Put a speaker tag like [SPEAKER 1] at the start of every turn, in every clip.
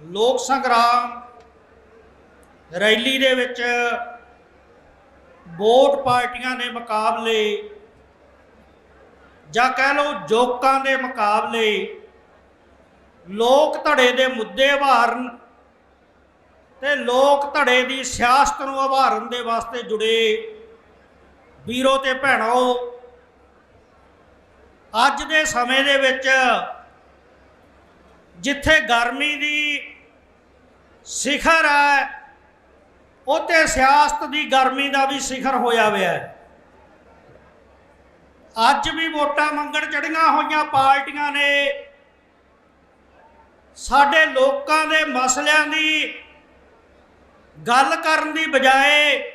[SPEAKER 1] ਲੋਕ ਸੰਗਰਾਮ ਰੈਲੀ ਦੇ ਵਿੱਚ ਵੋਟ ਪਾਰਟੀਆਂ ਦੇ ਮੁਕਾਬਲੇ ਜਾਂ ਕਹਿ ਲਓ ਜੋਕਾਂ ਦੇ ਮੁਕਾਬਲੇ ਲੋਕ ਧੜੇ ਦੇ ਮੁੱਦੇ ਉਭਾਰਨ ਤੇ ਲੋਕ ਧੜੇ ਦੀ ਸਿਆਸਤ ਨੂੰ ਉਭਾਰਨ ਦੇ ਵਾਸਤੇ ਜੁੜੇ ਵੀਰੋ ਤੇ ਭੈਣੋ, ਅੱਜ ਦੇ ਸਮੇਂ ਦੇ ਵਿੱਚ ਜਿੱਥੇ ਗਰਮੀ ਦੀ ਸਿਖਰ ਹੈ, ਉੱਥੇ ਸਿਆਸਤ ਦੀ ਗਰਮੀ ਦਾ ਵੀ ਸਿਖਰ ਹੋਇਆ ਹੋਇਆ ਹੈ। ਅੱਜ ਵੀ ਵੋਟਾਂ ਮੰਗਣ ਚੜੀਆਂ ਹੋਈਆਂ ਪਾਰਟੀਆਂ ਨੇ। ਸਾਡੇ ਲੋਕਾਂ ਦੇ ਮਸਲਿਆਂ ਦੀ ਗੱਲ ਕਰਨ ਦੀ ਬਜਾਏ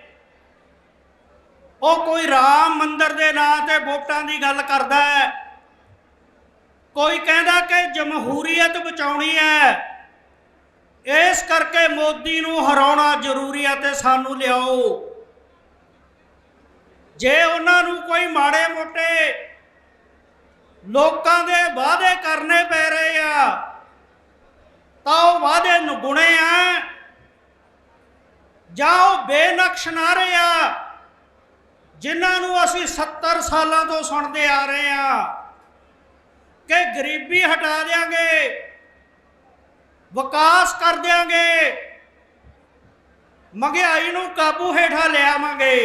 [SPEAKER 1] ਉਹ ਕੋਈ ਰਾਮ ਮੰਦਰ ਦੇ ਨਾਂ ਤੇ ਵੋਟਾਂ ਦੀ ਗੱਲ ਕਰਦਾ ਹੈ। ਕੋਈ ਕਹਿੰਦਾ ਕਿ ਜਮਹੂਰੀਅਤ ਬਚਾਉਣੀ ਹੈ। ਇਸ ਕਰਕੇ ਮੋਦੀ ਨੂੰ ਹਰਾਉਣਾ ਜ਼ਰੂਰੀ ਹੈ ਤੇ ਸਾਨੂੰ ਲਿਆਓ। ਜੇ ਉਹਨਾਂ ਨੂੰ ਕੋਈ ਮਾੜੇ ਮੋਟੇ ਲੋਕਾਂ ਦੇ ਵਾਅਦੇ ਕਰਨੇ ਪੈ ਰਹੇ ਆ, ਤਾਂ ਉਹ ਵਾਅਦੇ ਨਗੁਣੇ ਆ ਜਾਂ ਉਹ ਬੇਨਕਸ਼ ਨਾਰੇ ਆ, ਜਿਨ੍ਹਾਂ ਨੂੰ ਅਸੀਂ 70 ਸਾਲਾਂ ਤੋਂ ਸੁਣਦੇ ਆ ਰਹੇ ਆ। ਕਿ ਗਰੀਬੀ ਹਟਾ ਦੇਾਂਗੇ ਵਿਕਾਸ ਕਰ ਦੇਾਂਗੇ ਮਹਿੰਗਾਈ ਨੂੰ ਕਾਬੂ ਹੇਠਾਂ ਲਿਆਵਾਂਗੇ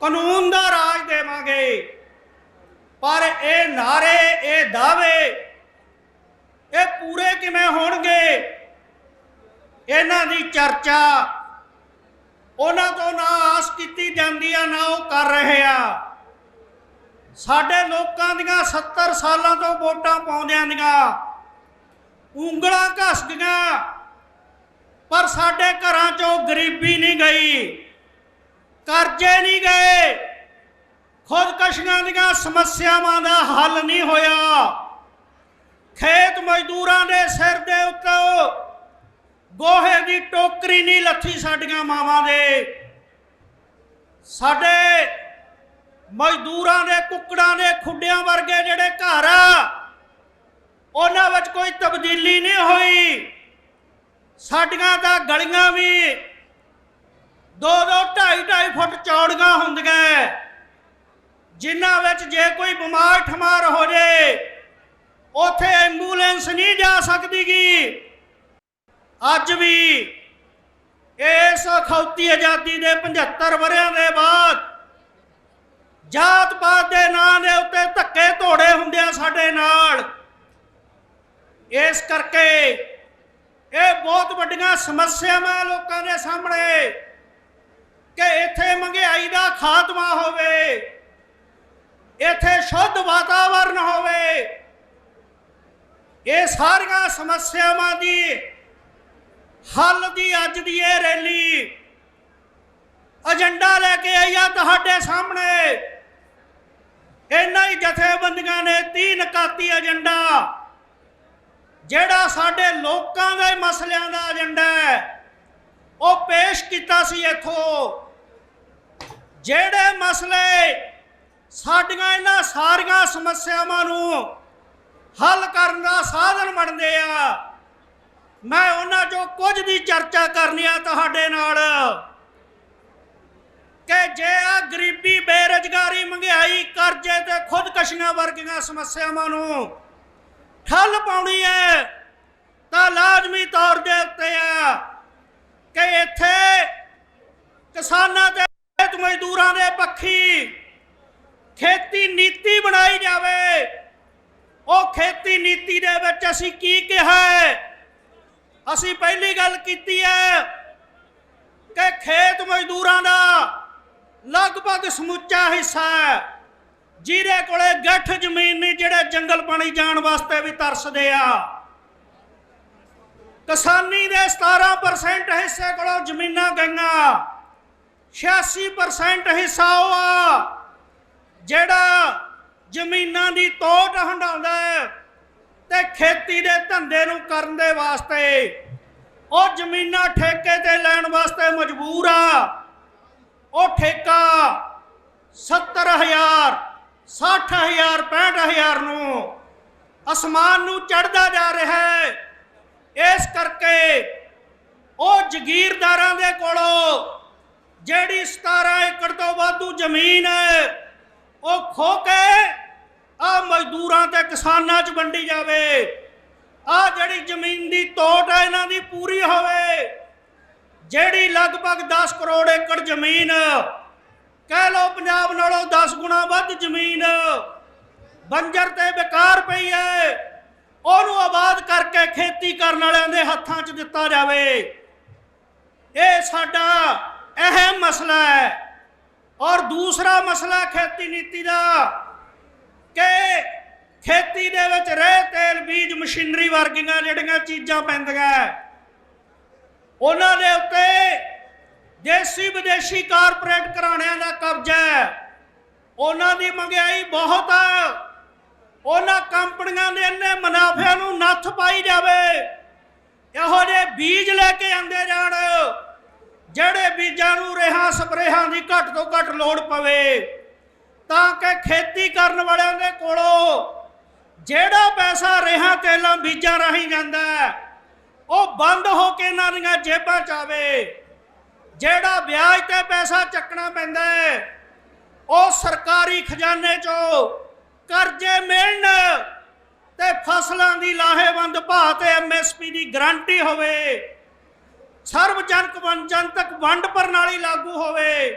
[SPEAKER 1] ਕਾਨੂੰਨ ਦਾ ਰਾਜ ਦੇਵਾਂਗੇ। ਪਰ ਇਹ ਨਾਰੇ ਇਹ ਦਾਅਵੇ, ਇਹ ਪੂਰੇ ਕਿਵੇਂ ਹੋਣਗੇ? ਇਹਨਾਂ ਦੀ ਚਰਚਾ, ਉਹਨਾਂ ਤੋਂ ਨਾ ਆਸ ਕੀਤੀ ਜਾਂਦੀ ਆ, ਨਾ ਉਹ ਕਰ ਰਹੇ ਆ। ਸਾਡੇ ਲੋਕਾਂ ਦੀਆਂ 70 ਸਾਲਾਂ ਤੋਂ ਵੋਟਾਂ ਪਾਉਂਦਿਆਂ ਦੀਆਂ ਉਂਗਲਾਂ ਘਸ ਗਈਆਂ। ਪਰ ਸਾਡੇ ਘਰਾਂ ਚੋਂ ਗਰੀਬੀ ਨਹੀਂ ਗਈ, ਕਰਜ਼ੇ ਨਹੀਂ ਗਏ। ਖੁਦਕਸ਼ੀਆਂ ਦੀਆਂ ਸਮੱਸਿਆਵਾਂ ਦਾ ਹੱਲ ਨਹੀਂ ਹੋਇਆ। ਖੇਤ ਮਜ਼ਦੂਰਾਂ ਦੇ ਸਿਰ ਦੇ ਉੱਤੇ ਗੋਹੇ ਦੀ ਟੋਕਰੀ ਨਹੀਂ ਲੱਥੀ ਸਾਡੀਆਂ ਮਾਵਾਂ ਦੇ। ਸਾਡੇ ਮਜ਼ਦੂਰਾਂ ਦੇ ਕੁੱਕੜਾਂ ਦੇ ਖੁੱਡਿਆਂ ਵਰਗੇ ਜਿਹੜੇ ਘਰ ਆ, ਉਹਨਾਂ ਵਿੱਚ ਕੋਈ ਤਬਦੀਲੀ ਨਹੀਂ ਹੋਈ। ਸਾਡੀਆਂ ਤਾਂ ਗਲੀਆਂ ਵੀ ਦੋ ਦੋ ਢਾਈ ਢਾਈ ਫੁੱਟ ਚੌੜੀਆਂ ਹੁੰਦੀਆਂ ਜਿਨ੍ਹਾਂ ਵਿੱਚ ਜੇ ਕੋਈ ਬਿਮਾਰ ਠਮਾਰ ਹੋ ਜੇ, ਉਥੇ ਐਂਬੂਲੈਂਸ ਨਹੀਂ ਜਾ ਸਕਦੀਗੀ। ਅੱਜ ਵੀ ਇਸ ਅਖੌਤੀ ਆਜ਼ਾਦੀ ਦੇ 75 ਵਰਿਆਂ ਦੇ ਬਾਅਦ ਜਾਤ ਪਾਤ ਦੇ ਨਾਂ ਦੇ ਉੱਤੇ ਧੱਕੇ ਧੋੜੇ ਹੁੰਦੇ ਆ ਸਾਡੇ ਨਾਲ। ਇਸ ਕਰਕੇ ਇਹ ਬਹੁਤ ਵੱਡੀਆਂ ਸਮੱਸਿਆਵਾਂ ਲੋਕਾਂ ਦੇ ਸਾਹਮਣੇ ਕਿ ਇੱਥੇ ਮਹਿੰਗਾਈ ਦਾ ਖਾਤਮਾ ਹੋਵੇ, ਇੱਥੇ ਸ਼ੁੱਧ ਵਾਤਾਵਰਨ ਹੋਵੇ। ਇਹ ਸਾਰੀਆਂ ਸਮੱਸਿਆਵਾਂ ਦੀ ਹੱਲ ਦੀ ਅੱਜ ਦੀ ਇਹ ਰੈਲੀ ਏਜੰਡਾ ਲੈ ਕੇ ਆਈ ਆ ਤੁਹਾਡੇ ਸਾਹਮਣੇ। ਇਹਨਾਂ ਹੀ ਜਥੇਬੰਦੀਆਂ ਨੇ 30 ਨਕਾਤੀ ਏਜੰਡਾ, ਜਿਹੜਾ ਸਾਡੇ ਲੋਕਾਂ ਦੇ ਮਸਲਿਆਂ ਦਾ ਏਜੰਡਾ ਹੈ, ਉਹ ਪੇਸ਼ ਕੀਤਾ ਸੀ ਇਥੋਂ। ਜਿਹੜੇ ਮਸਲੇ ਸਾਡੀਆਂ ਇਹਨਾਂ ਸਾਰੀਆਂ ਸਮੱਸਿਆਵਾਂ ਨੂੰ ਹੱਲ ਕਰਨ ਦਾ ਸਾਧਨ ਬਣਦੇ ਆ, ਮੈਂ ਉਹਨਾਂ ਚੋਂ ਕੁਝ ਦੀ ਚਰਚਾ ਕਰਨੀ ਆ ਤੁਹਾਡੇ ਨਾਲ। ਕਿ ਜੇ ਆ ਗਰੀਬੀ ਬੇਰੁਜ਼ਗਾਰੀ ਮਹਿੰਗਾਈ ਕਰਜ਼ੇ ਤੇ ਖੁਦਕਸ਼ੀਆਂ ਵਰਗੀਆਂ ਸਮੱਸਿਆਵਾਂ ਨੂੰ ਠੱਲ ਪਾਉਣੀ ਹੈ, ਤਾਂ ਲਾਜ਼ਮੀ ਤੌਰ ਦੇ ਉੱਤੇ ਆ ਕਿ ਇੱਥੇ ਕਿਸਾਨਾਂ ਤੇ ਖੇਤ ਮਜ਼ਦੂਰਾਂ ਦੇ ਪੱਖੀ ਖੇਤੀ ਨੀਤੀ ਬਣਾਈ ਜਾਵੇ। ਉਹ ਖੇਤੀ ਨੀਤੀ ਦੇ ਵਿੱਚ ਅਸੀਂ ਕੀ ਕਿਹਾ ਹੈ? ਅਸੀਂ ਪਹਿਲੀ ਗੱਲ ਕੀਤੀ ਹੈ ਕਿ ਖੇਤ ਮਜ਼ਦੂਰਾਂ ਦਾ ਲਗਭਗ ਸਮੁੱਚਾ ਹਿੱਸਾ ਹੈ। ਜਿਹਦੇ ਕੋਲੇ ਗੱਠ ਜ਼ਮੀਨ ਨਹੀਂ, ਜਿਹੜੇ ਜੰਗਲ ਪਾਣੀ ਜਾਣ ਵਾਸਤੇ ਵੀ ਤਰਸਦੇ ਆ। ਕਿਸਾਨੀ ਦੇ 17% ਹਿੱਸੇ ਕੋਲੋਂ ਜ਼ਮੀਨਾਂ ਗਈਆਂ। 86% ਹਿੱਸਾ ਉਹ ਆ, ਜਿਹੜਾ ਜ਼ਮੀਨਾਂ ਦੀ ਤੋਟ ਹੰਡਾਉਂਦਾ ਹੈ ਤੇ ਖੇਤੀ ਦੇ ਧੰਦੇ ਨੂੰ ਕਰਨ ਦੇ ਵਾਸਤੇ। ਉਹ ਜ਼ਮੀਨਾਂ ਠੇਕੇ ਤੇ ਲੈਣ ਵਾਸਤੇ ਮਜਬੂਰ ਆ। ਉਹ ਠੇਕਾ 70000 60000 65000 ਨੂੰ ਅਸਮਾਨ ਨੂੰ ਚੜਦਾ ਜਾ ਰਿਹਾ ਹੈ। ਇਸ ਕਰਕੇ ਉਹ ਜ਼ਗੀਰਦਾਰਾਂ ਦੇ ਕੋਲੋਂ ਜਿਹੜੀ 17 ਏਕੜ ਤੋਂ ਵਾਧੂ ਜ਼ਮੀਨ ਹੈ, ਉਹ ਖੋ ਕੇ ਆ ਮਜ਼ਦੂਰਾਂ ਤੇ ਕਿਸਾਨਾਂ 'ਚ ਵੰਡੀ ਜਾਵੇ। ਆ ਜਿਹੜੀ ਜ਼ਮੀਨ ਦੀ ਤੋਟ ਹੈ, ਇਹਨਾਂ ਦੀ ਪੂਰੀ ਹੋਵੇ। ਜਿਹੜੀ ਲਗਭਗ 10 ਕਰੋੜ ਏਕੜ ਜ਼ਮੀਨ, ਕਹਿ ਲਓ ਪੰਜਾਬ ਨਾਲੋਂ 10 ਗੁਣਾ ਵੱਧ ਜ਼ਮੀਨ ਬੰਜਰ ਤੇ ਬੇਕਾਰ ਪਈ ਹੈ, ਉਹਨੂੰ ਆਬਾਦ ਕਰਕੇ ਖੇਤੀ ਕਰਨ ਵਾਲਿਆਂ ਦੇ ਹੱਥਾਂ 'ਚ ਦਿੱਤਾ ਜਾਵੇ। ਇਹ ਸਾਡਾ ਅਹਿਮ ਮਸਲਾ ਹੈ। ਔਰ ਦੂਸਰਾ ਮਸਲਾ ਖੇਤੀ ਨੀਤੀ ਦਾ ਕਿ ਖੇਤੀ ਦੇ ਵਿੱਚ ਰਹਿ ਤੇਲ ਬੀਜ ਮਸ਼ੀਨਰੀ ਵਰਗੀਆਂ ਜਿਹੜੀਆਂ ਚੀਜ਼ਾਂ ਪੈਂਦੀਆਂ ਉਹਨਾਂ ਦੇ ਉੱਤੇ ਦੇਸੀ ਵਿਦੇਸ਼ੀ ਕਾਰਪੋਰੇਟ ਘਰਾਣਿਆਂ ਦਾ ਕਬਜ਼ਾ ਹੈ। ਉਹਨਾਂ ਦੀ ਮਹਿੰਗਾਈ ਬਹੁਤ ਹੈ ਉਹਨਾਂ ਕੰਪਨੀਆਂ ਦੇ ਇੰਨੇ ਮੁਨਾਫਿਆਂ ਨੂੰ ਨੱਥ ਪਾਈ ਜਾਵੇ। ਇਹੋ ਜਿਹੇ ਬੀਜ ਲੈ ਕੇ ਆਂਦੇ ਜਾਣ ਜਿਹੜੇ ਬੀਜਾਂ ਨੂੰ ਰੇਹਾਂ ਸਪਰੇਹਾਂ ਦੀ ਘੱਟ ਤੋਂ ਘੱਟ ਲੋੜ ਪਵੇ। ਤਾਂ ਕਿ ਖੇਤੀ ਕਰਨ ਵਾਲਿਆਂ ਦੇ ਕੋਲੋਂ ਜਿਹੜਾ ਪੈਸਾ ਰੇਹਾਂ ਤੇਲਾਂ ਬੀਜਾਂ ਰਾਹੀਂ ਜਾਂਦਾ ਹੈ, ਉਹ ਬੰਦ ਹੋ ਕੇ ਇਹਨਾਂ ਦੀਆਂ ਜੇਬਾਂ ਚ ਆਵੇ। ਜਿਹੜਾ ਵਿਆਜ ਤੇ ਪੈਸਾ ਚੱਕਣਾ ਪੈਂਦਾ ਹੈ, ਉਹ ਸਰਕਾਰੀ ਖਜ਼ਾਨੇ ਚੋਂ ਕਰਜ਼ੇ ਮਿਲਣ ਤੇ ਫਸਲਾਂ ਦੀ ਲਾਹੇਵੰਦ ਭਾਅ ਤੇ ਐਮਐਸਪੀ ਦੀ ਗਾਰੰਟੀ ਹੋਵੇ, ਸਰਵਜਨਕ ਵੰਡ ਜਨਤਕ ਵੰਡ ਪ੍ਰਣਾਲੀ ਲਾਗੂ ਹੋਵੇ,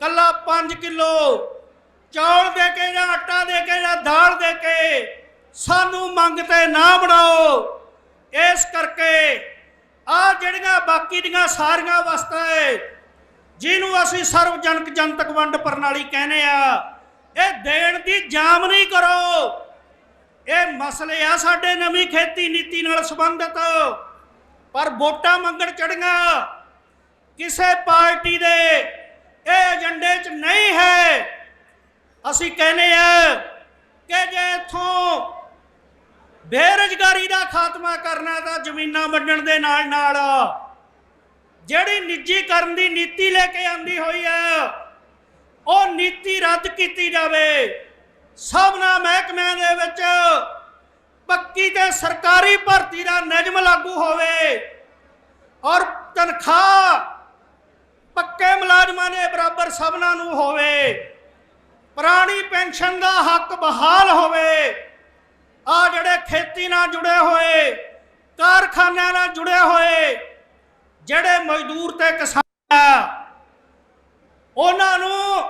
[SPEAKER 1] ਕੱਲਾ 5 ਕਿਲੋ ਚੌਲ ਦੇ ਕੇ ਜਾਂ ਆਟਾ ਦੇ ਕੇ ਜਾਂ ਦਾਲ ਦੇ ਕੇ ਸਾਨੂੰ ਮੰਗ ਤੇ ਨਾ ਬਣਾਓ। ਇਸ ਕਰਕੇ ਆ ਜਿਹੜੀਆਂ ਬਾਕੀ ਦੀਆਂ ਸਾਰੀਆਂ ਵਸਤਾਂ ਏ, ਜਿਹਨੂੰ ਅਸੀਂ ਸਰਵਜਨਕ ਜਨਤਕ ਵੰਡ ਪ੍ਰਣਾਲੀ ਕਹਿੰਦੇ ਆ, ਇਹ ਦੇਣ ਦੀ ਜਾਮ ਨਹੀਂ ਕਰੋ। ਇਹ ਮਸਲੇ ਆ ਸਾਡੇ ਨਵੀਂ ਖੇਤੀ ਨੀਤੀ ਨਾਲ ਸੰਬੰਧਿਤ, ਪਰ ਵੋਟਾਂ ਮੰਗਣ ਚੜੀਆਂ ਕਿਸੇ ਪਾਰਟੀ ਦੇ ਇਹ ਏਜੰਡੇ 'ਚ ਨਹੀਂ ਹੈ। ਅਸੀਂ ਕਹਿੰਦੇ ਆ ਕਿ ਜੇ ਇਥੋਂ ਬੇਰੁਜ਼ਗਾਰੀ ਦਾ ਖਾਤਮਾ ਕਰਨਾ ਤਾਂ ਜ਼ਮੀਨਾਂ ਵੰਡਣ ਦੇ ਨਾਲ ਨਾਲ ਜਿਹੜੀ ਨਿੱਜੀਕਰਨ ਦੀ ਨੀਤੀ ਲੈ ਕੇ ਆਂਦੀ ਹੋਈ ਹੈ ਉਹ ਨੀਤੀ ਰੱਦ ਕੀਤੀ ਜਾਵੇ। ਸਭਨਾ ਮਹਿਕਮਿਆਂ ਦੇ ਵਿੱਚ ਪੱਕੀ ਤੇ ਸਰਕਾਰੀ ਭਰਤੀ ਦਾ ਨਿਯਮ ਲਾਗੂ ਹੋਵੇ ਔਰ ਤਨਖਾਹ ਪੱਕੇ ਮੁਲਾਜ਼ਮਾਂ ਦੇ ਬਰਾਬਰ ਸਭਨਾ ਨੂੰ ਹੋਵੇ, ਪੁਰਾਣੀ ਪੈਨਸ਼ਨ ਦਾ ਹੱਕ ਬਹਾਲ ਹੋਵੇ ਆ ਜਿਹੜੇ ਖੇਤੀ ਨਾਲ ਜੁੜੇ ਹੋਏ, ਕਾਰਖਾਨਿਆਂ ਨਾਲ ਜੁੜੇ ਹੋਏ, ਜਿਹੜੇ ਮਜ਼ਦੂਰ ਤੇ ਕਿਸਾਨ ਉਹਨਾਂ ਨੂੰ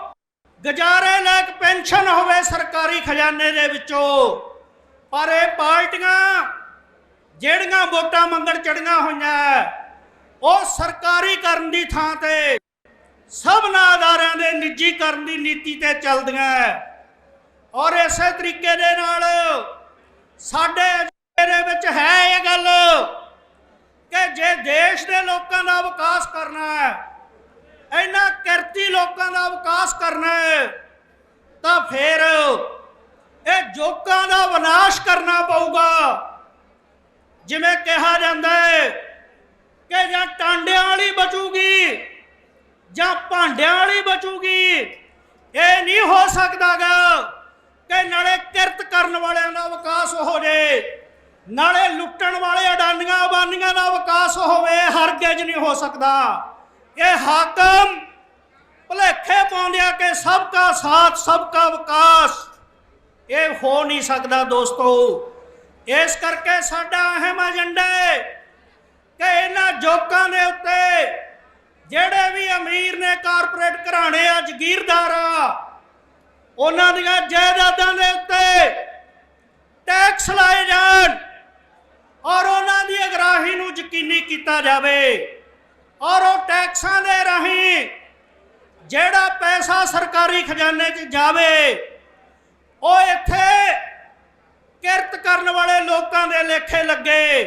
[SPEAKER 1] ਗੁਜ਼ਾਰੇ ਲਾਇਕ ਪੈਨਸ਼ਨ ਹੋਵੇ ਸਰਕਾਰੀ ਖਜ਼ਾਨੇ ਦੇ ਵਿੱਚੋਂ। ਪਰ ਇਹ ਪਾਰਟੀਆਂ ਜਿਹੜੀਆਂ ਵੋਟਾਂ ਮੰਗਣ ਚੜੀਆਂ ਹੋਈਆਂ, ਉਹ ਸਰਕਾਰੀ ਕਰਨ ਦੀ ਥਾਂ ਤੇ ਸਭਨਾ ਅਦਾਰਿਆਂ ਦੇ ਨਿੱਜੀਕਰਨ ਦੀ ਨੀਤੀ ਤੇ ਚੱਲਦੀਆਂ। ਔਰ ਇਸੇ ਤਰੀਕੇ ਦੇ ਨਾਲ ਸਾਡੇ ਦੇ ਵਿੱਚ ਹੈ ਇਹ ਗੱਲ ਕਿ ਜੇ ਦੇਸ਼ ਦੇ ਲੋਕਾਂ ਦਾ ਵਿਕਾਸ ਕਰਨਾ ਹੈ ਇਹਨਾਂ ਕਿਰਤੀ ਲੋਕਾਂ ਦਾ ਵਿਕਾਸ ਕਰਨਾ ਹੈ, ਤਾਂ ਫਿਰ ਇਹ ਜੋਕਾਂ ਦਾ ਵਿਨਾਸ਼ ਕਰਨਾ ਪਊਗਾ। ਜਿਵੇਂ ਕਿਹਾ ਜਾਂਦਾ ਹੈ ਕਿ ਜਾਂ ਟਾਂਡਿਆਂ ਵਾਲੀ ਬਚੂਗੀ ਜਾਂ ਭਾਂਡਿਆਂ ਵਾਲੀ ਬਚੂਗੀ, ਇਹ ਨਹੀਂ ਹੋ ਸਕਦਾਗਾ। ਕਿ ਨਾਲੇ ਕਿਰਤ ਕਰਨ ਵਾਲਿਆਂ ਦਾ ਵਿਕਾਸ ਹੋ ਜੇ, ਨਾਲੇ ਲੁੱਟਣ ਵਾਲੇ ਅਡਾਨੀਆਂ ਅਬਾਨੀਆਂ ਦਾ ਵਿਕਾਸ ਹੋਵੇ ਹਰਗਿਜ਼ ਨਹੀਂ ਹੋ ਸਕਦਾ। ਇਹ ਹਾਕਮ ਭੁਲੇਖੇ ਪਾਉਂਦਿਆ ਕਿ ਸਭ ਦਾ ਸਾਥ, ਸਭ ਦਾ ਵਿਕਾਸ। ਇਹ ਹੋ ਨਹੀਂ ਸਕਦਾ ਦੋਸਤੋ। ਇਸ ਕਰਕੇ ਸਾਡਾ ਅਹਿਮ ਏਜੰਡਾ ਹੈ ਕਿ ਇਹਨਾਂ ਜੋਕਾਂ ਦੇ ਉੱਤੇ ਜਿਹੜੇ ਵੀ ਅਮੀਰ ਨੇ ਕਾਰਪੋਰੇਟ ਘਰਾਣੇ ਆ, ਜ਼ਗੀਰਦਾਰ ਆ ਉਹਨਾਂ ਦੀਆਂ ਜਾਇਦਾਦਾਂ ਦੇ ਉੱਤੇ ਟੈਕਸ ਲਾਏ ਜਾਣ ਔਰ ਉਹਨਾਂ ਦੀ ਅਗਰਾਹੀ ਨੂੰ ਯਕੀਨੀ ਕੀਤਾ ਜਾਵੇ ਔਰ ਉਹ ਟੈਕਸਾਂ ਦੇ ਰਾਹੀਂ ਜਿਹੜਾ ਪੈਸਾ ਸਰਕਾਰੀ ਖਜ਼ਾਨੇ 'ਚ ਜਾਵੇ, ਉਹ ਇੱਥੇ ਕਿਰਤ ਕਰਨ ਵਾਲੇ ਲੋਕਾਂ ਦੇ ਲੇਖੇ ਲੱਗੇ,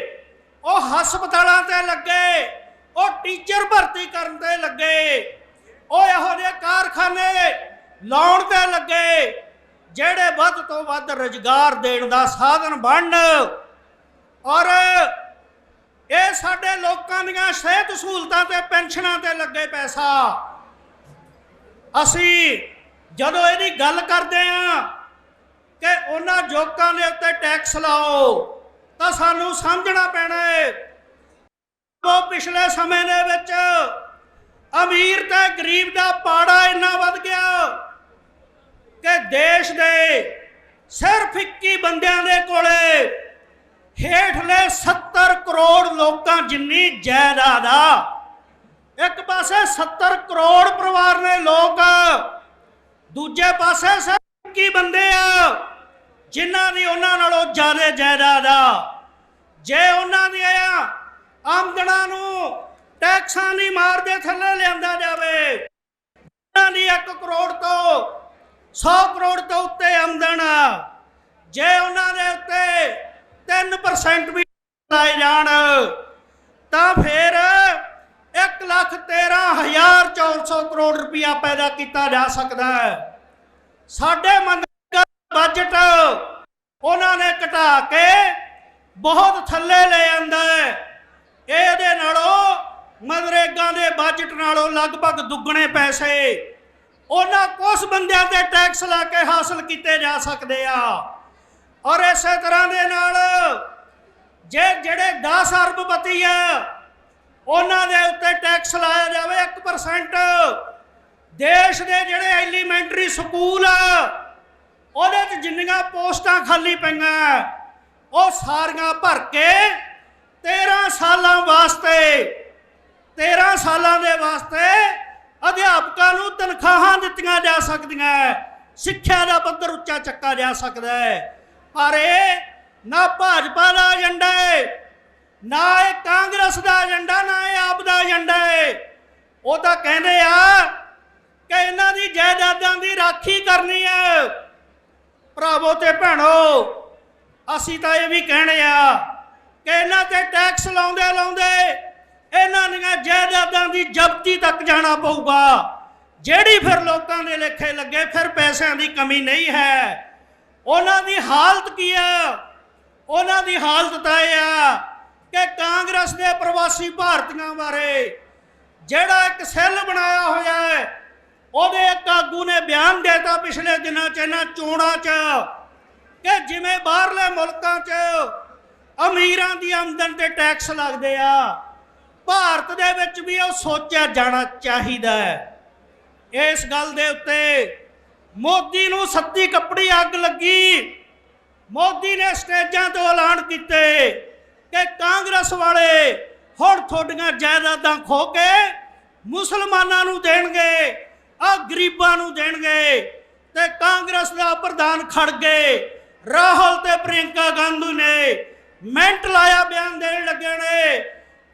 [SPEAKER 1] ਉਹ ਹਸਪਤਾਲਾਂ ਤੇ ਲੱਗੇ, ਉਹ ਟੀਚਰ ਭਰਤੀ ਕਰਨ ਤੇ ਲੱਗੇ, ਉਹ ਇਹੋ ਜਿਹੇ ਕਾਰਖਾਨੇ ਲਾਉਣ ਤੇ ਲੱਗੇ। ਜਿਹੜੇ ਵੱਧ ਤੋਂ ਵੱਧ ਰੁਜ਼ਗਾਰ ਦੇਣ ਦਾ ਸਾਧਨ ਬਣਨ। ਔਰ ਇਹ ਸਾਡੇ ਲੋਕਾਂ ਦੀਆਂ ਸਿਹਤ ਸਹੂਲਤਾਂ ਤੇ ਪੈਨਸ਼ਨਾਂ ਤੇ ਲੱਗੇ ਪੈਸਾ। ਅਸੀਂ ਜਦੋਂ ਇਹਦੀ ਗੱਲ ਕਰਦੇ ਆਂ ਕਿ ਉਹਨਾਂ ਜੋਕਾਂ ਦੇ ਉੱਤੇ ਟੈਕਸ ਲਾਓ, ਤਾਂ ਸਾਨੂੰ ਸਮਝਣਾ ਪੈਣਾ ਹੈ। ਉਹ ਪਿਛਲੇ ਸਮੇਂ ਦੇ ਵਿੱਚ ਅਮੀਰ ਤੇ ਗਰੀਬ ਦਾ ਪਾੜਾ ਇੰਨਾ ਵੱਧ ਗਿਆ। ਕਿ ਦੇਸ਼ ਦੇ ਸਿਰਫ 21 ਬੰਦਿਆਂ ਦੇ ਕੋਲੇ ਹੇਠਲੇ 70 ਕਰੋੜ ਲੋਕਾਂ ਜਿੰਨੀ ਜਾਇਦਾਦ ਆ, ਇੱਕ ਪਾਸੇ 70 ਕਰੋੜ ਪਰਿਵਾਰ ਨੇ ਲੋਕ, ਦੂਜੇ ਪਾਸੇ 21 ਬੰਦੇ ਆ, ਜਿਨ੍ਹਾਂ ਦੀ ਉਹਨਾਂ ਨਾਲੋਂ ਜ਼ਿਆਦਾ ਜਾਇਦਾਦ ਆ। ਜੇ ਉਹਨਾਂ ਦੀਆਂ ਆਮਦਨਾਂ ਨੂੰ ਟੈਕਸਾਂ ਦੀ ਮਾਰ ਦੇ ਥੱਲੇ ਲਿਆਂਦਾ ਜਾਵੇ, ਉਹਨਾਂ ਦੀ 1 ਕਰੋੜ ਤੋਂ 100 ਕਰੋੜ ਤੋਂ ਉੱਤੇ ਆਮਦਨ ਜੇ ਉਹਨਾਂ ਦੇ ਉੱਤੇ 3% ਵੀ ਲਾਏ ਜਾਣ, ਤਾਂ ਫਿਰ 1 ਲੱਖ 13400 ਕਰੋੜ ਰੁਪਇਆ ਪੈਦਾ ਕੀਤਾ ਜਾ ਸਕਦਾ ਹੈ। ਸਾਡੇ ਮੰਦਰ ਬਜਟ ਉਹਨਾਂ ਨੇ ਘਟਾ ਕੇ ਬਹੁਤ ਥੱਲੇ ਲੈ ਆਂਦਾ ਹੈ। ਇਹਦੇ ਨਾਲੋਂ ਮਨਰੇਗਾ ਦੇ ਬਜਟ ਨਾਲੋਂ ਲਗਭਗ ਦੁੱਗਣੇ ਪੈਸੇ ਉਹਨਾਂ ਕੁਝ ਬੰਦਿਆਂ ਤੇ ਟੈਕਸ ਲਾ ਕੇ ਹਾਸਲ ਕੀਤੇ ਜਾ ਸਕਦੇ ਆ। ਔਰ ਇਸੇ ਤਰ੍ਹਾਂ ਦੇ ਨਾਲ ਜੇ ਜਿਹੜੇ 10 ਅਰਬਪਤੀ ਆ, ਉਹਨਾਂ ਦੇ ਉੱਤੇ ਟੈਕਸ ਲਾਇਆ ਜਾਵੇ 1% ਦੇਸ਼ ਦੇ ਜਿਹੜੇ ਐਲੀਮੈਂਟਰੀ ਸਕੂਲ ਆ, ਉਹਦੇ 'ਚ ਜਿੰਨੀਆਂ ਪੋਸਟਾਂ ਖਾਲੀ ਪਈਆਂ, ਉਹ ਸਾਰੀਆਂ ਭਰ ਕੇ 13 ਸਾਲਾਂ ਵਾਸਤੇ 13 ਸਾਲਾਂ ਦੇ ਵਾਸਤੇ ਅਧਿਆਪਕਾਂ ਨੂੰ ਤਨਖਾਹਾਂ ਦਿੱਤੀਆਂ ਜਾ ਸਕਦੀਆਂ ਸਿੱਖਿਆ ਦਾ ਪੱਧਰ ਉੱਚਾ ਚੱਕਾ ਜਾ ਸਕਦਾ ਹੈ। ਪਰ ਇਹ ਨਾ ਭਾਜਪਾ ਦਾ ਏਜੰਡਾ ਹੈ, ਨਾ ਇਹ ਕਾਂਗਰਸ ਦਾ ਏਜੰਡਾ, ਨਾ ਇਹ ਆਪ ਦਾ ਏਜੰਡਾ ਹੈ। ਉਹ ਤਾਂ ਕਹਿੰਦੇ ਆ ਕਿ ਇਹਨਾਂ ਦੀ ਜਾਇਦਾਦਾਂ ਦੀ ਰਾਖੀ ਕਰਨੀ ਹੈ। ਭਰਾਵੋ ਤੇ ਭੈਣੋ, ਅਸੀਂ ਤਾਂ ਇਹ ਵੀ ਕਹਿਣੇ ਆ ਕਿ ਇਹਨਾਂ ਤੇ ਟੈਕਸ ਲਾਉਂਦੇ ਲਾਉਂਦੇ ਇਹਨਾਂ ਦੀਆਂ ਜਾਇਦਾਦਾਂ ਦੀ ਜ਼ਬਤੀ ਤੱਕ ਜਾਣਾ ਪਊਗਾ। ਜਿਹੜੀ ਫਿਰ ਲੋਕਾਂ ਦੇ ਲੇਖੇ ਲੱਗੇ, ਫਿਰ ਪੈਸਿਆਂ ਦੀ ਕਮੀ ਨਹੀਂ ਹੈ। ਉਹਨਾਂ ਦੀ ਹਾਲਤ ਕੀ ਆ? ਉਹਨਾਂ ਦੀ ਹਾਲਤ ਤਾਂ ਇਹ ਆ ਕਿ ਕਾਂਗਰਸ ਦੇ ਪ੍ਰਵਾਸੀ ਭਾਰਤੀਆਂ ਬਾਰੇ ਜਿਹੜਾ ਇੱਕ ਸੈੱਲ ਬਣਾਇਆ ਹੋਇਆ ਹੈ, ਉਹਦੇ ਇੱਕ ਆਗੂ ਨੇ ਬਿਆਨ ਦਿੱਤਾ ਪਿਛਲੇ ਦਿਨਾਂ 'ਚ, ਇਹਨਾਂ ਚੋਣਾਂ 'ਚ ਕਿ ਜਿਵੇਂ ਬਾਹਰਲੇ ਮੁਲਕਾਂ 'ਚ ਅਮੀਰਾਂ ਦੀ ਆਮਦਨ ਤੇ ਟੈਕਸ ਲੱਗਦੇ ਆ ਭਾਰਤ ਦੇ ਵਿੱਚ ਵੀ ਉਹ ਸੋਚਿਆ ਜਾਣਾ ਚਾਹੀਦਾ ਹੈ। ਇਸ ਗੱਲ ਦੇ ਉੱਤੇ ਮੋਦੀ ਨੂੰ ਸੱਤੀ ਕੱਪੜੀ ਅੱਗ ਲੱਗੀ। ਮੋਦੀ ਨੇ ਸਟੇਜਾਂ ਤੋਂ ਐਲਾਨ ਕੀਤੇ ਕਿ ਕਾਂਗਰਸ ਵਾਲੇ ਹੁਣ ਤੁਹਾਡੀਆਂ ਜਾਇਦਾਦਾਂ ਖੋ ਕੇ ਮੁਸਲਮਾਨਾਂ ਨੂੰ ਦੇਣਗੇ ਆ ਗਰੀਬਾਂ ਨੂੰ ਦੇਣਗੇ ਤੇ ਕਾਂਗਰਸ ਦਾ ਪ੍ਰਧਾਨ ਖੜ ਗਏ। ਰਾਹੁਲ ਤੇ ਪ੍ਰਿਯੰਕਾ ਗਾਂਧੀ ਨੇ ਮਿੰਟ ਲਾਇਆ ਬਿਆਨ ਦੇਣ ਲੱਗੇ ਨੇ।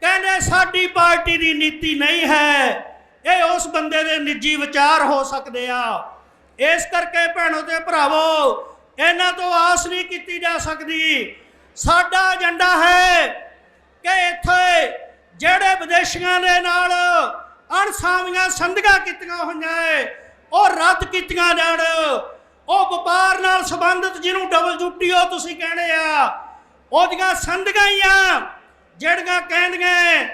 [SPEAKER 1] ਕਹਿੰਦੇ ਸਾਡੀ ਪਾਰਟੀ ਦੀ ਨੀਤੀ ਨਹੀਂ ਹੈ। ਇਹ ਉਸ ਬੰਦੇ ਦੇ ਨਿੱਜੀ ਵਿਚਾਰ ਹੋ ਸਕਦੇ ਆ। ਇਸ ਕਰਕੇ ਭੈਣੋ ਤੇ ਭਰਾਵੋ, ਇਹਨਾਂ ਤੋਂ ਆਸ ਨਹੀਂ ਕੀਤੀ ਜਾ ਸਕਦੀ। ਸਾਡਾ ਏਜੰਡਾ ਹੈ ਕਿ ਇੱਥੇ ਜਿਹੜੇ ਵਿਦੇਸ਼ੀਆਂ ਦੇ ਨਾਲ ਅਣਸਾਵੀਆਂ ਸੰਧੀਆਂ ਕੀਤੀਆਂ ਹੋਈਆਂ ਏ, ਉਹ ਰੱਦ ਕੀਤੀਆਂ ਜਾਣ। ਉਹ ਵਪਾਰ ਨਾਲ ਸੰਬੰਧਿਤ ਜਿਹਨੂੰ ਡਬਲ ਡਬਲਯੂਟੀਓ ਤੁਸੀਂ ਕਹਿੰਦੇ ਆ, ਉਹਦੀਆਂ ਸੰਧੀਆਂ ਹੀ ਆ। ਜਿਹੜੀਆਂ ਕਹਿੰਦੀਆਂ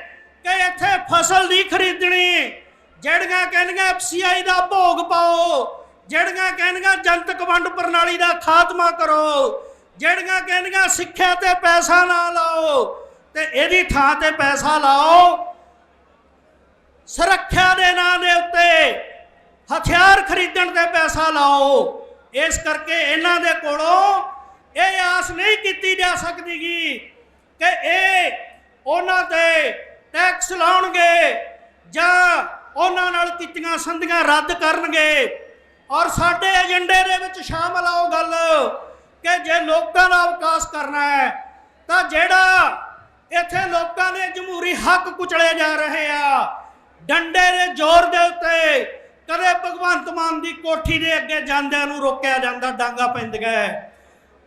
[SPEAKER 1] ਕਿ ਇੱਥੇ ਫਸਲ ਨਹੀਂ ਖਰੀਦਣੀ। ਜਿਹੜੀਆਂ ਕਹਿੰਦੀਆਂ ਐਫਸੀਆਈ ਦਾ ਭੋਗ ਪਾਓ। ਜਿਹੜੀਆਂ ਕਹਿੰਦੀਆਂ ਜਨਤਕ ਵੰਡ ਪ੍ਰਣਾਲੀ ਦਾ ਖਾਤਮਾ ਕਰੋ। ਜਿਹੜੀਆਂ ਕਹਿੰਦੀਆਂ ਸਿੱਖਿਆ ਤੇ ਪੈਸਾ ਨਾ ਲਾਓ ਤੇ ਇਹਦੀ ਥਾਂ ਤੇ ਪੈਸਾ ਲਾਓ। ਸੁਰੱਖਿਆ ਦੇ ਨਾਂ ਦੇ ਉੱਤੇ ਹਥਿਆਰ ਖਰੀਦਣ ਤੇ ਪੈਸਾ ਲਾਓ। ਇਸ ਕਰਕੇ ਇਹਨਾਂ ਦੇ ਕੋਲੋਂ ਇਹ ਆਸ ਨਹੀਂ ਕੀਤੀ ਜਾ ਸਕਦੀਗੀ ਕਿ ਇਹ ਉਹਨਾਂ ਤੇ ਟੈਕਸ ਲਾਉਣਗੇ ਜਾਂ ਉਹਨਾਂ ਨਾਲ ਕੀਤੀਆਂ ਸੰਧੀਆਂ ਰੱਦ ਕਰਨਗੇ। ਔਰ ਸਾਡੇ ਏਜੰਡੇ ਦੇ ਵਿੱਚ ਸ਼ਾਮਲ ਉਹ ਗੱਲ ਕਿ ਜੇ ਲੋਕਾਂ ਦਾ ਵਿਕਾਸ ਕਰਨਾ ਹੈ, ਤਾਂ ਜਿਹੜਾ ਇੱਥੇ ਲੋਕਾਂ ਦੇ ਜਮਹੂਰੀ ਹੱਕ ਕੁਚਲੇ ਜਾ ਰਹੇ ਆ, ਡੰਡੇ ਦੇ ਜ਼ੋਰ ਦੇ ਉੱਤੇ ਕਦੇ ਭਗਵੰਤ ਮਾਨ ਦੀ ਕੋਠੀ ਦੇ ਅੱਗੇ ਜਾਂਦਿਆਂ ਨੂੰ ਰੋਕਿਆ ਜਾਂਦਾ, ਡਾਂਗਾ ਪੈਂਦੀਆਂ।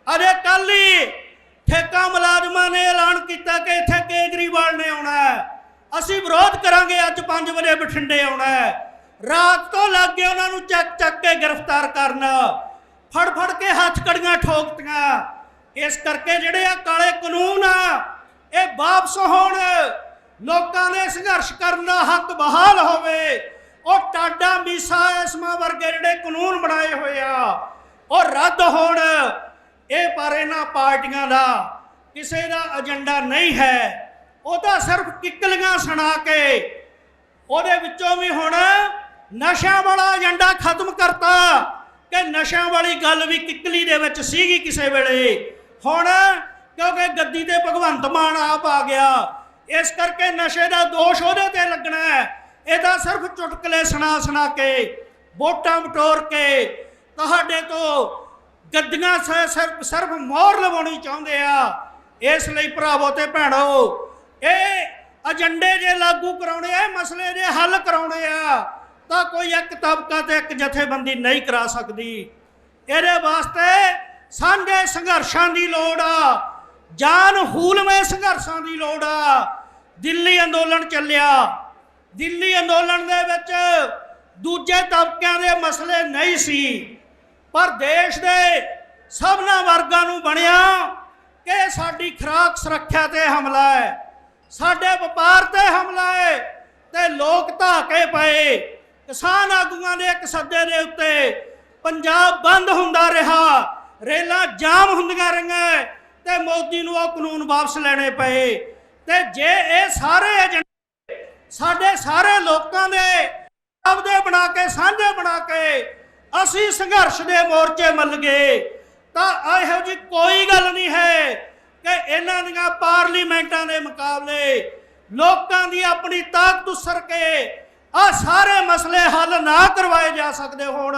[SPEAKER 1] ਅਰੇ ਕੱਲ ਹੀ ਠੇਕਾ ਮੁਲਾਜ਼ਮਾਂ ਨੇ ਐਲਾਨ ਕੀਤਾ ਕਿ ਇੱਥੇ ਕੇਜਰੀਵਾਲ ਨੇ ਆਉਣਾ ਹੈ। ਅਸੀਂ ਵਿਰੋਧ ਕਰਾਂਗੇ, ਅੱਜ 5 ਵਜੇ ਬਠਿੰਡੇ ਆਉਣਾ ਹੈ। ਰਾਤ ਤੋਂ ਲੱਗ ਗਏ ਉਹਨਾਂ ਨੂੰ ਚੱਕ ਚੱਕ ਕੇ ਗ੍ਰਿਫਤਾਰ ਕਰਨ। ਫੜ ਫੜ ਕੇ ਹੱਥ ਕੜੀਆਂ ਠੋਕਤੀਆਂ। ਇਸ ਕਰਕੇ ਜਿਹੜੇ ਆ ਕਾਲੇ ਕਾਨੂੰਨ ਆ, ਇਹ ਵਾਪਸ ਹੋਣ। ਲੋਕਾਂ ਨੇ ਸੰਘਰਸ਼ ਕਰਨ ਦਾ ਹੱਕ ਬਹਾਲ ਹੋਵੇ। ਉਹ ਟਾਡਾ ਮੀਸਾ ਇਸਮਾ ਵਰਗੇ ਜਿਹੜੇ ਕਾਨੂੰਨ ਬਣਾਏ ਹੋਏ ਆ, ਉਹ ਰੱਦ ਹੋਣ। ਇਹ ਪਰ ਇਹਨਾਂ ਪਾਰਟੀਆਂ ਦਾ ਕਿਸੇ ਦਾ ਏਜੰਡਾ ਨਹੀਂ ਹੈ। ਉਹਦਾ ਸਿਰਫ ਕਿੱਕਲੀਆਂ ਸੁਣਾ ਕੇ ਉਹਦੇ ਵਿੱਚੋਂ ਵੀ ਹੁਣ ਨਸ਼ਿਆਂ ਵਾਲਾ ਏਜੰਡਾ ਖਤਮ ਕਰਤਾ ਕਿ ਨਸ਼ਿਆਂ ਵਾਲੀ ਗੱਲ ਵੀ ਕਿੱਕਲੀ ਦੇ ਵਿੱਚ ਸੀਗੀ ਕਿਸੇ ਵੇਲੇ। ਹੁਣ ਕਿਉਂਕਿ ਗੱਦੀ ਤੇ ਭਗਵੰਤ ਮਾਨ ਆਪ ਆ ਗਿਆ, ਇਸ ਕਰਕੇ ਨਸ਼ੇ ਦਾ ਦੋਸ਼ ਉਹਦੇ ਤੇ ਲੱਗਣਾ ਹੈ। ਇਹਦਾ ਸਿਰਫ ਚੁਟਕਲੇ ਸੁਣਾ ਸੁਣਾ ਕੇ, ਵੋਟਾਂ ਬਟੋਰ ਕੇ, ਤੁਹਾਡੇ ਤੋਂ ਗੱਦੀਆਂ ਸ- ਸਿਰਫ ਸਿਰਫ ਮੋਹਰ ਲਵਾਉਣੀ ਚਾਹੁੰਦੇ ਆ। ਇਸ ਲਈ ਭਰਾਵੋ ਤੇ ਭੈਣੋ, ਇਹ ਏਜੰਡੇ ਜੇ ਲਾਗੂ ਕਰਾਉਣੇ ਆ ਮਸਲੇ ਜੇ ਹੱਲ ਕਰਾਉਣੇ ਆ, ਤਾਂ ਕੋਈ ਇੱਕ ਤਬਕਾ ਤੇ ਇੱਕ ਜਥੇਬੰਦੀ ਨਹੀਂ ਕਰਾ ਸਕਦੀ। ਇਹਦੇ ਵਾਸਤੇ ਸਾਂਝੇ ਸੰਘਰਸ਼ਾਂ ਦੀ ਲੋੜ ਆ, ਜਾਨ ਹੂਲਵੇਂ ਸੰਘਰਸ਼ਾਂ ਦੀ ਲੋੜ ਆ। ਦਿੱਲੀ ਅੰਦੋਲਨ ਚੱਲਿਆ। ਦਿੱਲੀ ਅੰਦੋਲਨ ਦੇ ਵਿੱਚ ਦੂਜੇ ਤਬਕਿਆਂ ਦੇ ਮਸਲੇ ਨਹੀਂ ਸੀ। ਪਰ ਦੇਸ਼ ਦੇ ਸਭਨਾ ਵਰਗਾਂ ਨੂੰ ਬਣਿਆ ਕਿ ਸਾਡੀ ਖੁਰਾਕ ਸੁਰੱਖਿਆ ਤੇ ਹਮਲਾ ਹੈ, ਸਾਡੇ ਵਪਾਰ ਤੇ ਹਮਲਾ ਹੈ ਤੇ ਲੋਕ ਧਾਕੇ ਪਏ। ਕਿਸਾਨ ਆਗੂਆਂ ਦੇ ਇੱਕ ਸੱਦੇ ਦੇ ਉੱਤੇ ਪੰਜਾਬ ਬੰਦ ਹੁੰਦਾ ਰਿਹਾ, ਰੇਲਾਂ ਜਾਮ ਹੁੰਦੀਆਂ ਰਹੀਆਂ ਤੇ ਮੋਦੀ ਨੂੰ ਉਹ ਕਾਨੂੰਨ ਵਾਪਸ ਲੈਣੇ ਪਏ। ਤੇ ਜੇ ਇਹ ਸਾਰੇ ਏਜੰਡੇ ਸਾਡੇ ਸਾਰੇ ਲੋਕਾਂ ਦੇ ਆਪਦੇ ਬਣਾ ਕੇ, ਸਾਂਝੇ ਬਣਾ ਕੇ ਅਸੀਂ ਸੰਘਰਸ਼ ਦੇ ਮੋਰਚੇ ਮੱਲ ਗਏ। ਤਾਂ ਇਹੋ ਜੀ ਕੋਈ ਗੱਲ ਨਹੀਂ ਹੈ ਕਿ ਇਹਨਾਂ ਦੀਆਂ ਪਾਰਲੀਮੈਂਟਾਂ ਦੇ ਮੁਕਾਬਲੇ ਲੋਕਾਂ ਦੀ ਆਪਣੀ ਤਾਕਤ ਉਸਰ ਕੇ ਆ ਸਾਰੇ ਮਸਲੇ ਹੱਲ ਨਾ ਕਰਵਾਏ ਜਾ ਸਕਦੇ ਹੋਣ।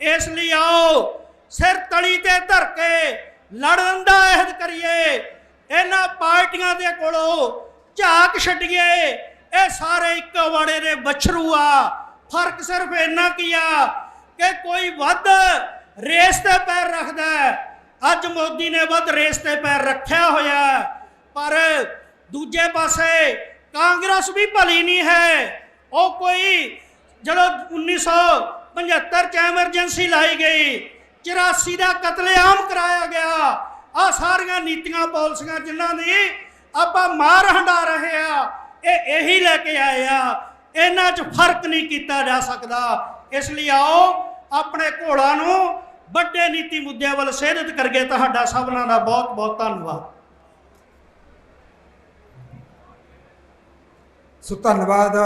[SPEAKER 1] ਇਸ ਲਈ ਆਓ ਸਿਰ ਤਲੀ ਤੇ ਧਰ ਕੇ ਲੜਨ ਦਾ ਅਹਿਦ ਕਰੀਏ। ਇਹਨਾਂ ਪਾਰਟੀਆਂ ਦੇ ਕੋਲੋਂ ਝਾਕ ਛੱਡੀਏ। ਇਹ ਸਾਰੇ ਇੱਕੋ ਵਾੜੇ ਦੇ ਬਛਰੂ ਆ। ਫ਼ਰਕ ਸਿਰਫ ਇੰਨਾ ਕੀ ਆ ਕਿ ਕੋਈ ਵੱਧ ਰੇਸ ਤੇ ਪੈਰ ਰੱਖਦਾ ਅੱਜ ਮੋਦੀ ਨੇ ਵੱਧ ਰੇਸ ਤੇ ਪੈਰ ਰੱਖਿਆ ਹੋਇਆ ਪਰ ਦੂਜੇ ਪਾਸੇ ਕਾਂਗਰਸ ਵੀ ਭਲੀ ਨਹੀਂ ਹੈ। ਉਹ ਕੋਈ ਜਦੋਂ 1975 ਚ ਐਮਰਜੈਂਸੀ ਲਾਈ ਗਈ 84 ਦਾ ਕਤਲੇਆਮ ਕਰਾਇਆ ਗਿਆ। ਆ ਸਾਰੀਆਂ ਨੀਤੀਆਂ ਪਾਲਿਸੀਆਂ ਜਿਨ੍ਹਾਂ ਦੀ ਆਪਾਂ ਮਾਰ ਹੰਡਾ ਰਹੇ ਆ, ਇਹ ਇਹੀ ਲੈ ਕੇ ਆਏ ਆ। ਇਹਨਾਂ 'ਚ ਫ਼ਰਕ ਨਹੀਂ ਕੀਤਾ ਜਾ ਸਕਦਾ। ਇਸ ਲਈ ਆਓ ਆਪਣੇ ਘੋੜਾ ਨੂੰ ਵੱਡੇ ਨੀਤੀ ਮੁੱਦਿਆਂ ਵੱਲ ਸੇਧਿਤ ਕਰਕੇ ਤੁਹਾਡਾ ਸਭਨਾਂ ਦਾ ਬਹੁਤ ਬਹੁਤ ਧੰਨਵਾਦ।
[SPEAKER 2] ਸੋ ਧੰਨਵਾਦ।